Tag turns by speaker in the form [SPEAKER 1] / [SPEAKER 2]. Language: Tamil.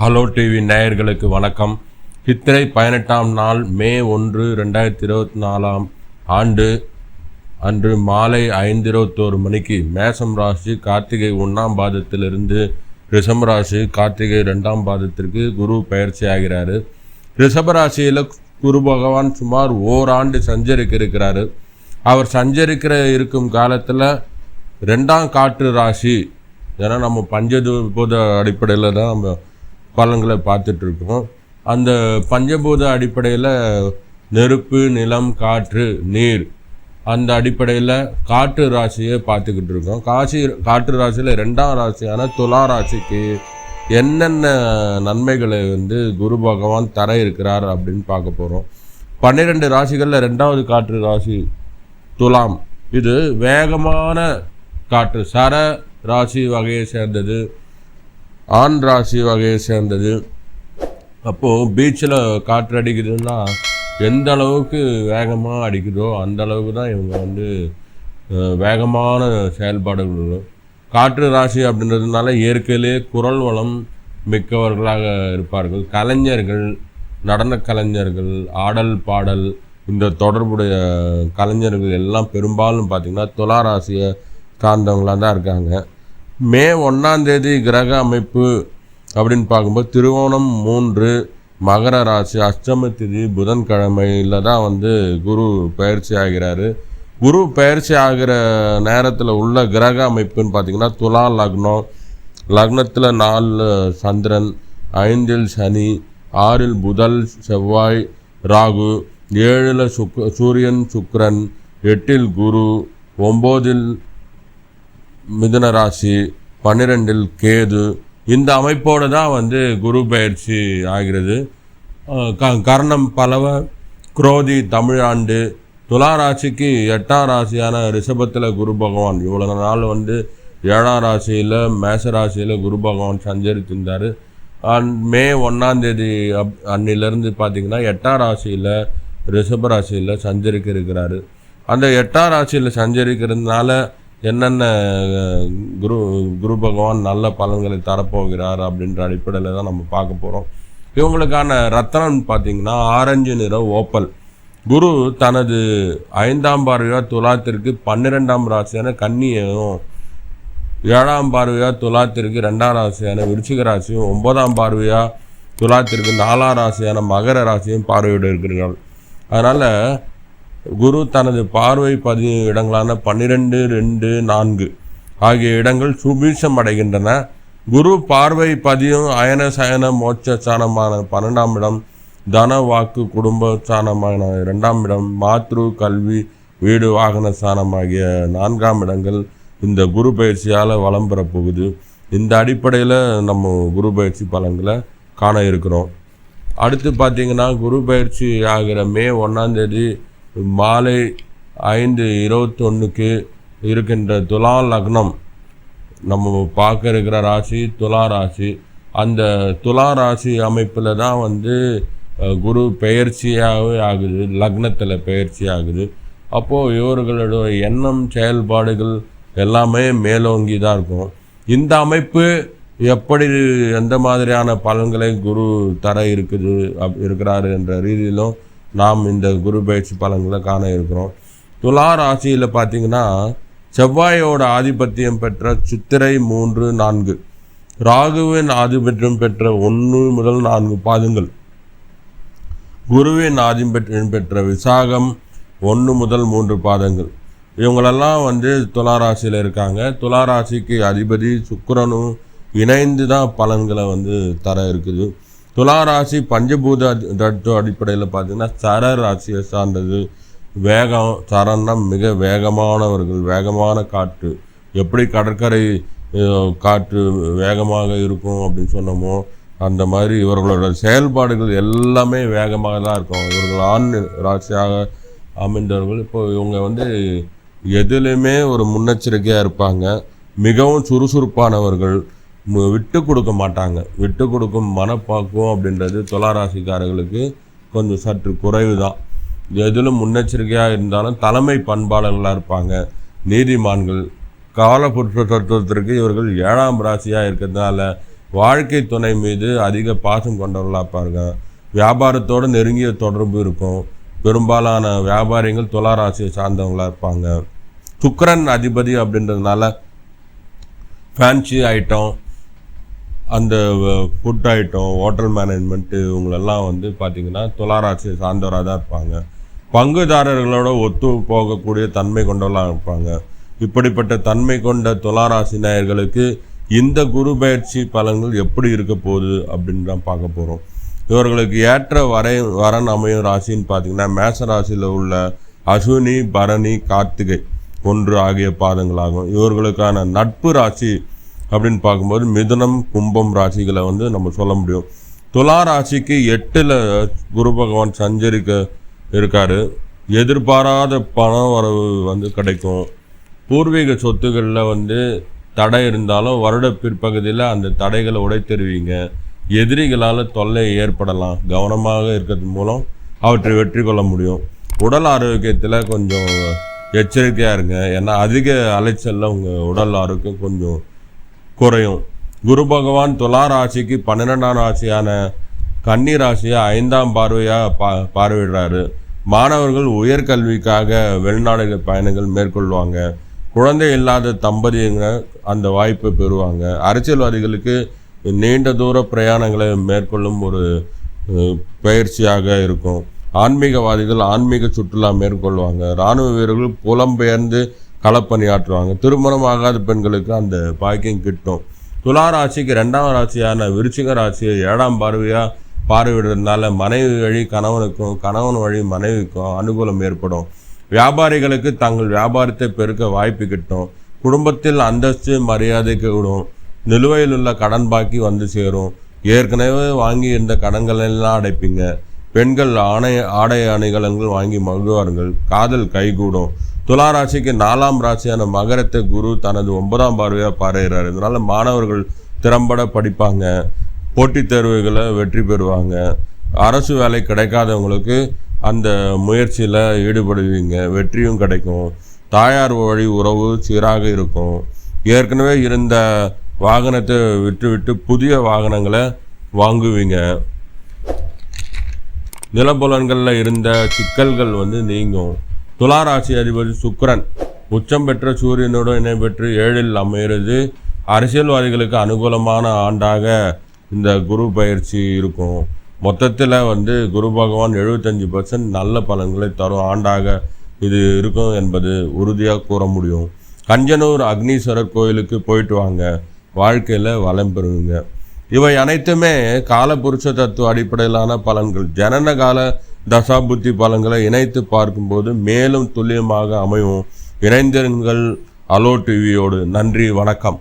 [SPEAKER 1] ஹலோ டிவி நேயர்களுக்கு வணக்கம். சித்திரை பதினெட்டாம் நாள் மே ஒன்று ரெண்டாயிரத்தி இருபத்தி நாலாம் ஆண்டு அன்று மாலை ஐந்து இருபத்தோரு மணிக்கு மேசம் ராசி கார்த்திகை ஒன்றாம் பாதத்திலிருந்து ரிஷப ராசி கார்த்திகை ரெண்டாம் பாதத்திற்கு குரு பயிற்சி ஆகிறாரு. ரிஷப ராசியில் குரு பகவான் சுமார் ஓராண்டு சஞ்சரிக்க இருக்கிறாரு அவர் சஞ்சரிக்கிற இருக்கும் காலத்தில் ரெண்டாம் காற்று ராசி ஏன்னா நம்ம பஞ்சபூத அடிப்படையில் தான் நம்ம பலன்களை பார்த்துட்ருக்கோம். அந்த பஞ்சபூத அடிப்படையில் நெருப்பு நிலம் காற்று நீர் அந்த அடிப்படையில் காற்று ராசியை பார்த்துக்கிட்டு இருக்கோம் காசி காற்று ராசியில் ரெண்டாம் ராசியான துலா ராசிக்கு என்னென்ன நன்மைகளை வந்து குரு பகவான் தர இருக்கிறார் அப்படின்னு பார்க்க போகிறோம் பன்னிரெண்டு ராசிகளில் ரெண்டாவது காற்று ராசி துலாம். இது வேகமான காற்று சர ராசி வகையை சேர்ந்தது. ஆண் ராசி வகையை சேர்ந்தது. அப்போது பீச்சில் காற்று அடிக்குதுன்னா எந்த அளவுக்கு வேகமாக அடிக்குதோ அந்த அளவுக்கு தான் இவங்க வந்து வேகமான செயல்பாடுகள் காற்று ராசி அப்படின்றதுனால இயற்கையிலே குரல் வளம் மிக்கவர்களாக இருப்பார்கள். கலைஞர்கள் நடன கலைஞர்கள் ஆடல் பாடல் இந்த தொடர்புடைய கலைஞர்கள் எல்லாம் பெரும்பாலும் பார்த்திங்கன்னா துலா ராசியை சார்ந்தவங்களாக தான் இருக்காங்க. மே ஒன்றாந்தேதி கிரக அமைப்பு அப்படின்னு பார்க்கும்போது திருவோணம் மூன்று மகர ராசி அஷ்டம திதி புதன்கிழமையில் தான் வந்து குரு பயிற்சி ஆகிறாரு. குரு பயிற்சி ஆகிற நேரத்தில் உள்ள கிரக அமைப்புன்னு பார்த்தீங்கன்னா துலா லக்னம். லக்னத்தில் நாலு சந்திரன் ஐந்தில் சனி ஆறில் புதல் செவ்வாய் ராகு ஏழில் சுக் சூரியன் சுக்ரன் எட்டில் குரு ஒம்போதில் மிதுன ராசி பன்னிரெண்டில் கேது. இந்த அமைப்போடு தான் வந்து குரு பயிற்சி ஆகிறது. க கர்ணம் பலவ குரோதி தமிழாண்டு. துலா ராசிக்கு எட்டாம் ராசியான ரிஷபத்தில் குரு பகவான். இவ்வளோ நாள் வந்து ஏழாம் ராசியில் மேச ராசியில் குரு பகவான் சஞ்சரித்திருந்தார். மே ஒன்றாந்தேதி அப் அன்னிலேருந்து பார்த்திங்கன்னா எட்டாம் ராசியில் ரிஷப ராசியில் சஞ்சரிக்க இருக்கிறாரு. அந்த எட்டாம் ராசியில் சஞ்சரிக்கிறதுனால என்னென்ன குரு குரு பகவான் நல்ல பலன்களை தரப்போகிறார் அப்படின்ற அடிப்படையில் தான் நம்ம பார்க்க போகிறோம் இவங்களுக்கான ரத்தனம் பார்த்தீங்கன்னா ஆரஞ்சு நிற ஓப்பல். குரு தனது ஐந்தாம் பார்வையாக துலாத்திற்கு பன்னிரெண்டாம் ராசியான கன்னியையும் ஏழாம் பார்வையாக துலாத்திற்கு ரெண்டாம் ராசியான விருச்சிக ராசியும் ஒன்பதாம் பார்வையாக துலாத்திற்கு நாலாம் ராசியான மகர ராசியும் பார்வையிட இருக்கிறார்கள். அதனால் குரு தனது பார்வை பதிவு இடங்களான பன்னிரெண்டு ரெண்டு நான்கு ஆகிய இடங்கள் சுபீஷம் அடைகின்றன குரு பார்வை பதியும் அயன சயன மோட்ச சாணமான பன்னெண்டாம் இடம் தன வாக்கு குடும்ப சாணமான இரண்டாம் இடம் மாத்ரு கல்வி வீடு வாகன சாணம் ஆகிய நான்காம் இடங்கள் இந்த குரு பயிற்சியால் வளம் பெறப்போகுது இந்த அடிப்படையில் நம்ம குரு பயிற்சி பலன்களை காண இருக்கிறோம். அடுத்து பார்த்தீங்கன்னா குரு பயிற்சி ஆகிற மே ஒன்றாந்தேதி மாலை ஐந்து இருபத்தொன்னுக்கு இருக்கின்ற துலா லக்னம். நம்ம பார்க்க இருக்கிற ராசி துலா ராசி. அந்த துலா ராசி அமைப்பில் தான் வந்து குரு பெயர்ச்சியாகவே ஆகுது லக்னத்தில் பெயர்ச்சி ஆகுது. அப்போது இவர்களோட எண்ணம் செயல்பாடுகள் எல்லாமே மேலோங்கி தான் இருக்கும். இந்த அமைப்பு எப்படி எந்த மாதிரியான பலன்களை குரு தர இருக்குது அப் இருக்கிறாரு என்ற ரீதியிலும் நாம் இந்த குரு பயிற்சி பலன்களை காண இருக்கிறோம். துலா ராசியில் பார்த்தீங்கன்னா செவ்வாயோட ஆதிபத்தியம் பெற்ற சித்திரை மூன்று நான்கு. ராகுவின் ஆதிபத்தியம் பெற்ற ஒன்று முதல் நான்கு பாதங்கள். குருவின் ஆதிபத்தியம் பெற்ற விசாகம் ஒன்று முதல் மூன்று பாதங்கள். இவங்களெல்லாம் வந்து துலா ராசியில் இருக்காங்க. துலா ராசிக்கு அதிபதி சுக்கரனும் இணைந்து தான் பலன்களை வந்து தர இருக்குது. துலா ராசி பஞ்சபூத தத்துவ அடிப்படையில் பார்த்தீங்கன்னா சர ராசியை சார்ந்தது. வேகம் சரன்னா மிக வேகமானவர்கள். வேகமான காற்று. எப்படி கடற்கரை காற்று வேகமாக இருக்கும் அப்படின்னு சொன்னோமோ அந்த மாதிரி இவர்களோட செயல்பாடுகள் எல்லாமே வேகமாக தான் இருக்கும். இவர்கள் ஆண் ராசியாக அமைந்தவர்கள். இப்போ இவங்க வந்து எதுலேயுமே ஒரு முன்னெச்சரிக்கையாக இருப்பாங்க. மிகவும் சுறுசுறுப்பானவர்கள். விட்டு கொடுக்க மாட்டாங்க. விட்டு கொடுக்கும் மனப்பாக்குவம் அப்படின்றது துளாராசிக்காரர்களுக்கு கொஞ்சம் சற்று குறைவு தான் எதிலும் முன்னெச்சரிக்கையாக இருந்தாலும் தலைமை பண்பாளர்களாக இருப்பாங்க. நீதிமான்கள் காலபுருஷ தத்துவத்திற்கு இவர்கள் ஏழாம் ராசியாக இருக்கிறதுனால வாழ்க்கை துணை மீது அதிக பாசம் கொண்டவர்களாக இருப்பாங்க. வியாபாரத்தோடு நெருங்கிய தொடர்பு இருக்கும். பெரும்பாலான வியாபாரிகள் துளாராசியை சார்ந்தவங்களாக இருப்பாங்க. சுக்கரன் அதிபதி அப்படின்றதுனால ஃபேன்சி ஐட்டம் அந்த ஃபுட் ஐட்டம் ஹோட்டல் மேனேஜ்மெண்ட்டு இவங்களெல்லாம் வந்து பார்த்திங்கன்னா துளாராசியை சார்ந்தவராக தான் இருப்பாங்க. பங்குதாரர்களோட ஒத்து போகக்கூடிய தன்மை கொண்டவர்களாக இருப்பாங்க. இப்படிப்பட்ட தன்மை கொண்ட துளாராசி நேயர்களுக்கு இந்த குரு பயிற்சி பலன்கள் எப்படி இருக்க போகுது அப்படின்னு தான் பார்க்க போகிறோம் இவர்களுக்கு ஏற்ற வரை வரன் அமையும் ராசின்னு பார்த்திங்கன்னா மேச ராசியில் உள்ள அஸ்வினி பரணி கார்த்திகை ஒன்று ஆகிய பாதங்களாகும். இவர்களுக்கான நட்பு ராசி அப்படின்னு பார்க்கும்போது மிதுனம் கும்பம் ராசிகளை வந்து நம்ம சொல்ல முடியும். துலா ராசிக்கு எட்டில் குரு பகவான் சஞ்சரிக்க இருக்காரு. எதிர்பாராத பண வரவு வந்து கிடைக்கும். பூர்வீக சொத்துக்களில் வந்து தடை இருந்தாலும் வருட பிற்பகுதியில் அந்த தடைகளை உடைத்தருவீங்க. எதிரிகளால் தொல்லை ஏற்படலாம். கவனமாக இருக்கிறது மூலம் அவற்றை வெற்றி கொள்ள முடியும். உடல் ஆரோக்கியத்தில் கொஞ்சம் எச்சரிக்கையாக இருங்க. ஏன்னா அதிக அலைச்சலில் உங்கள் உடல் ஆரோக்கியம் கொஞ்சம் குறையும். குரு பகவான் துலா ராசிக்கு பன்னிரெண்டாம் ராசியான கன்னி ராசியை ஐந்தாம் பார்வையாக பா பார்வையிடுறாரு. மாணவர்கள் உயர்கல்விக்காக வெளிநாடு பயணங்கள் மேற்கொள்வாங்க. குழந்தை இல்லாத தம்பதியங்க அந்த வாய்ப்பை பெறுவாங்க. அரசியல்வாதிகளுக்கு நீண்ட தூர பிரயாணங்களை மேற்கொள்ளும் ஒரு பயிற்சியாக இருக்கும். ஆன்மீகவாதிகள் ஆன்மீக சுற்றுலா மேற்கொள்வாங்க. இராணுவ வீரர்கள் புலம்பெயர்ந்து களப்பணியாற்றுவாங்க. திருமணம் ஆகாத பெண்களுக்கு அந்த பாக்கியம் கிட்டும். துலா ராசிக்கு ரெண்டாம் ராசியான விருச்சிக ராசியை ஏழாம் பார்வையாக பார்வையிடுறதுனால மனைவி வழி கணவனுக்கும் கணவன் வழி மனைவிக்கும் அனுகூலம் ஏற்படும். வியாபாரிகளுக்கு தங்கள் வியாபாரத்தை பெருக்க வாய்ப்பு கிட்டும். குடும்பத்தில் அந்தஸ்து மரியாதைக்கு கூடும். நிலுவையில் உள்ள கடன் பாக்கி வந்து சேரும். ஏற்கனவே வாங்கி இருந்த கடன்கள் எல்லாம் அடைப்பீங்க. பெண்கள் ஆணை ஆடை அணிகலன்கள் வாங்கி மகிழ்வார்கள். காதல் கைகூடும். துலா ராசிக்கு நாலாம் ராசியான மகரத்தை குரு தனது ஒன்பதாம் பார்வையாக பாருகிறார் இதனால் மாணவர்கள் திறம்பட படிப்பாங்க. போட்டித் தேர்வுகளை வெற்றி பெறுவாங்க. அரசு வேலை கிடைக்காதவங்களுக்கு அந்த முயற்சியில் ஈடுபடுவீங்க. வெற்றியும் கிடைக்கும். தாயார் வழி உறவு சீராக இருக்கும். ஏற்கனவே இருந்த வாகனத்தை விட்டுவிட்டு புதிய வாகனங்களை வாங்குவீங்க. நிலப்புலன்களில் இருந்த சிக்கல்கள் வந்து நீங்கும். துளாராசி அதிபதி சுக்ரன் உச்சம் பெற்ற சூரியனோடு இணை பெற்று ஏழில் அமைகிறது அரசியல்வாதிகளுக்கு அனுகூலமான ஆண்டாக இந்த குரு பயிற்சி இருக்கும். மொத்தத்தில் வந்து குரு பகவான் எழுபத்தஞ்சு பர்சன்ட் நல்ல பலன்களை தரும் ஆண்டாக இது இருக்கும் என்பது உறுதியாக கூற முடியும். கஞ்சனூர் அக்னீஸ்வரர் கோயிலுக்கு போயிட்டு வாங்க. வாழ்க்கையில் வளம் பெறுவீங்க. இவை அனைத்துமே காலபுருஷ தத்துவ அடிப்படையிலான பலன்கள். ஜனன கால தசாபுத்தி பலன்களை இணைத்து பார்க்கும்போது மேலும் துல்லியமாக அமையும். இணைந்திருங்கள் அலோ டிவியோடு. நன்றி வணக்கம்.